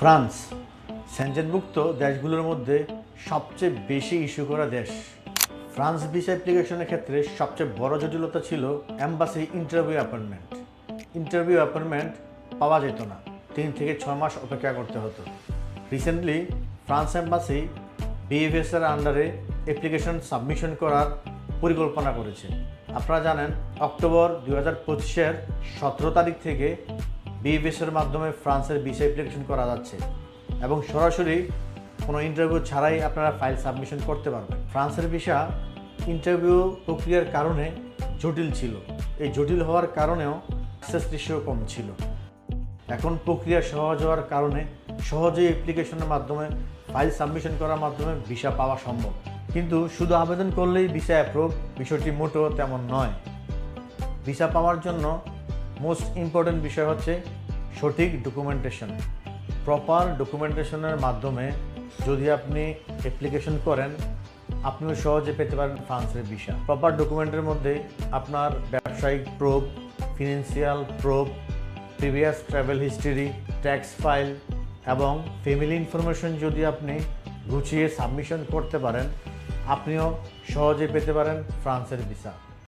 France সেনজেনভুক্ত দেশগুলোর মধ্যে সবচেয়ে বেশি ইস্যু করা দেশ। ফ্রান্স ভিসা অ্যাপ্লিকেশনের ক্ষেত্রে সবচেয়ে বড় জটিলতা ছিল embassy interview appointment. Interview appointment পাওয়া যেত না। তিন থেকে ছয় মাস অপেক্ষা করতে হতো। রিসেন্টলি ফ্রান্স অ্যাম্বাসি বিএফএসের আন্ডারে অ্যাপ্লিকেশন সাবমিশন করার পরিকল্পনা করেছে। আপনারা জানেন, অক্টোবর দু হাজার পঁচিশের সতেরো তারিখ থেকে বিএফএসের মাধ্যমে ফ্রান্সের ভিসা অ্যাপ্লিকেশন করা যাচ্ছে এবং সরাসরি কোনো ইন্টারভিউ ছাড়াই আপনারা ফাইল সাবমিশন করতে পারবেন। ফ্রান্সের ভিসা ইন্টারভিউ প্রক্রিয়ার কারণে জটিল ছিল। এই জটিল হওয়ার কারণেও অ্যাক্সেস কম ছিল। এখন প্রক্রিয়া সহজ হওয়ার কারণে সহজেই অ্যাপ্লিকেশনের মাধ্যমে ফাইল সাবমিশন করার মাধ্যমে ভিসা পাওয়া সম্ভব। কিন্তু শুধু আবেদন করলেই ভিসা অ্যাপ্রুভ বিষয়টি মোটেও তেমন নয়। ভিসা পাওয়ার জন্য মোস্ট ইম্পর্ট্যান্ট বিষয় হচ্ছে সঠিক ডকুমেন্টেশন প্রপার ডকুমেন্টেশনের মাধ্যমে যদি আপনি অ্যাপ্লিকেশন করেন, আপনিও সহজে পেতে পারেন ফ্রান্সের ভিসা প্রপার ডকুমেন্টের মধ্যে আপনার ব্যবসায়িক proof financial proof previous travel history tax file এবং ফ্যামিলি ইনফরমেশন যদি আপনি গুছিয়ে সাবমিশন করতে পারেন, আপনিও সহজে পেতে পারেন ফ্রান্সের ভিসা